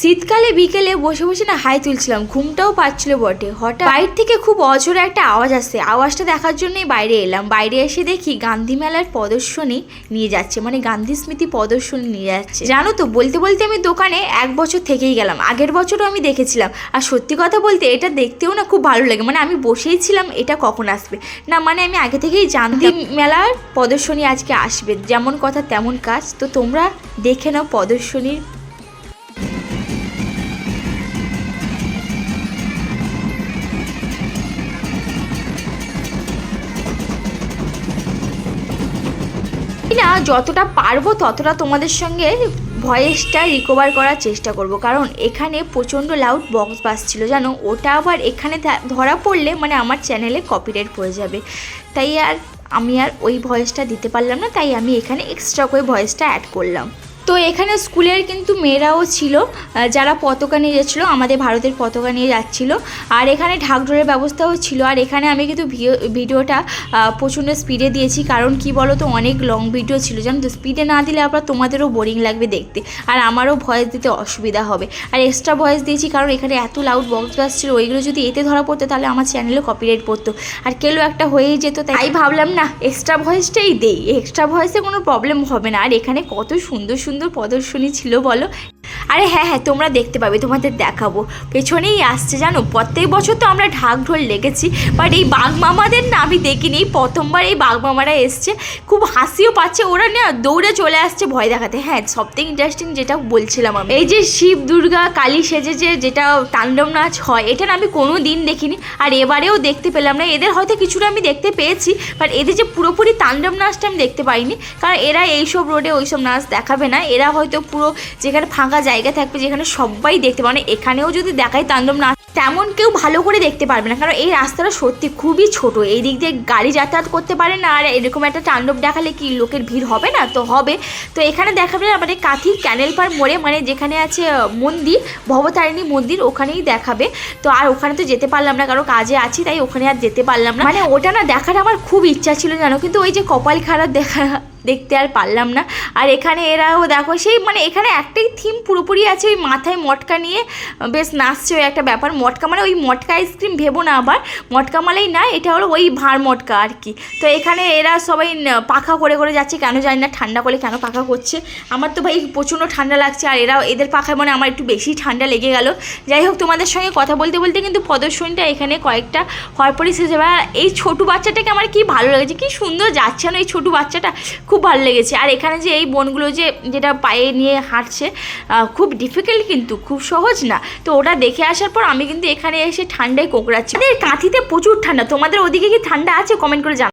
শীতকালে বিকেলে বসে বসে না হাই তুলছিলাম, ঘুমটাও পাচ্ছিল বটে। হঠাৎ বাইরে থেকে খুব অজোরে একটা আওয়াজ আসছে। আওয়াজটা দেখার জন্যই বাইরে এলাম। বাইরে এসে দেখি গান্ধী মেলার প্রদর্শনী নিয়ে যাচ্ছে মানে গান্ধী স্মৃতি প্রদর্শনী নিয়ে যাচ্ছে। জানো তো, বলতে বলতে আমি দোকানে এক বছর থেকেই গেলাম। আগের বছরও আমি দেখেছিলাম। আর সত্যি কথা বলতে এটা দেখতেও না খুব ভালো লাগে। মানে আমি বসেই ছিলাম, এটা কখন আসবে? না মানে আমি আগে থেকেই জানতাম। মেলার প্রদর্শনী আজকে আসবে, যেমন কথা তেমন কাজ। তো তোমরা দেখে নাও প্রদর্শনীর না যতটা পারব ততটা তোমাদের সঙ্গে ভয়েসটা রিকভার করার চেষ্টা করব। কারণ এখানে প্রচণ্ড লাউড বক্স বাজছিল, জানো? ওটা আবার এখানে ধরা পড়লে মানে আমার চ্যানেলে কপিরাইট পড়ে যাবে। তাই আর আমি আর ওই ভয়েসটা দিতে পারলাম না, তাই আমি এখানে এক্সট্রা করে ভয়েসটা অ্যাড করলাম। তো এখানে স্কুলের কিন্তু মেয়েরাও ছিল যারা পতাকা নিয়ে যাচ্ছিল আমাদের ভারতের পতাকা নিয়ে যাচ্ছিল। আর এখানে ঢাকঢোলের ব্যবস্থাও ছিল। আর এখানে আমি কিন্তু ভিডিও- ভিডিওটা প্রচণ্ড স্পিডে দিয়েছি। কারণ কি বলো তো অনেক লং ভিডিও ছিল। জানো তো স্পিডে না দিলে আবার তোমাদেরও বোরিং লাগবে দেখতে। আর আমারও ভয়েস দিতে অসুবিধা হবে। আর এক্সট্রা ভয়েস দিয়েছি কারণ এখানে এত লাউড বক্স বাস ছিল। ওইগুলো যদি এতে ধরা পড়তো তাহলে আমার চ্যানেলে কপিরাইট পড়তো। আর কেলো একটা হয়েই যেত তাই ভাবলাম না। এক্সট্রা ভয়েসটাই দেই। এক্সট্রা ভয়েসে কোনো প্রবলেম হবে না। আর এখানে কত সুন্দর সুন্দর প্রদর্শনী ছিল বলো। আরে হ্যাঁ হ্যাঁ তোমরা দেখতে পাবে, তোমাদের দেখাবো। পেছনেই আসছে, জানো? প্রত্যেক বছর তো আমরা ঢাক ঢোল লেগেছি বাট এই মামাদের না, আমি দেখিনি। এই প্রথমবার এই মামারা এসছে, খুব হাসিও পাচ্ছে, ওরা না দৌড়ে চলে আসছে ভয় দেখাতে। হ্যাঁ সবথেকে ইন্টারেস্টিং যেটা বলছিলাম আমি। এই যে শিব দুর্গা, কালী সেজে যে যেটা তাণ্ডব নাচ হয়, এটা না আমি কোনো দিন দেখিনি, আর এবারেও দেখতে পেলাম না। এদের হয়তো কিছুটা আমি দেখতে পেয়েছি বাট এদের যে পুরোপুরি তাণ্ডব নাচটা আমি দেখতে পাইনি, কারণ এরা এইসব রোডে ওইসব নাচ দেখাবে না। এরা হয়তো পুরো যেখানে ফাঁকা জায়গা থাকবে যেখানে সবাই দেখতে পাবে। মানে এখানেও যদি দেখায় তাণ্ডব না, তেমন কেউ ভালো করে দেখতে পারবে না। কারণ এই রাস্তাটা সত্যি খুবই ছোট। এই দিক দিয়ে গাড়ি যাতায়াত করতে পারে না। আর এরকম একটা তাণ্ডব দেখালে কি লোকের ভিড় হবে না? তো হবে। তো এখানে দেখাবে মানে কাঁথির ক্যানেল পার মোড়ে মানে যেখানে আছে মন্দির, ভবতারিণী মন্দির, ওখানেই দেখাবে। তো আর ওখানে তো যেতে পারলাম না। কারণ কাজে আছি, তাই ওখানে আর যেতে পারলাম না। মানে ওটা না দেখার আমার খুব ইচ্ছা ছিল জানো? কিন্তু ওই যে কপাল খারাপ দেখা দেখতে আর পারলাম না। আর এখানে এরাও দেখো, সেই মানে এখানে একটাই থিম পুরোপুরি আছে ওই মাথায় মটকা নিয়ে। বেশ নাচছে ওই একটা ব্যাপার। মটকা মানে ওই মটকা আইসক্রিম ভেবো না আবার। মটকা মালাই না, এটা হলো ওই ভাঁড় মটকা আর কি। তো এখানে এরা সবাই পাখা করে করে যাচ্ছে, কেন জানি না ঠান্ডা করে কেন পাখা করছে। আমার তো ভাই প্রচণ্ড ঠান্ডা লাগছে, আর এরাও, এদের পাখায় মানে আমার একটু বেশি ঠান্ডা লেগে গেল। যাই হোক, তোমাদের সঙ্গে কথা বলতে বলতে কিন্তু প্রদর্শনীটা এখানে কয়েকটা হওয়ার পরই শেষ এই ছোটো বাচ্চাটাকে আমার কি ভালো লেগেছে কি সুন্দর যাচ্ছে না এই ছোটো বাচ্চাটা। খুব ভালো লেগেছে। আর এখানে যে এই বোনগুলো যে যেটা পায়ে নিয়ে হাঁটছে খুব ডিফিকাল্ট কিন্তু, খুব সহজ না। তো ওটা দেখে আসার পর আমি কিন্তু এখানে এসে ঠান্ডায় কোকড়াচ্ছি। কাঁথিতে প্রচুর ঠান্ডা। তোমাদের ওদিকে কি ঠান্ডা আছে? কমেন্ট করে জানাও।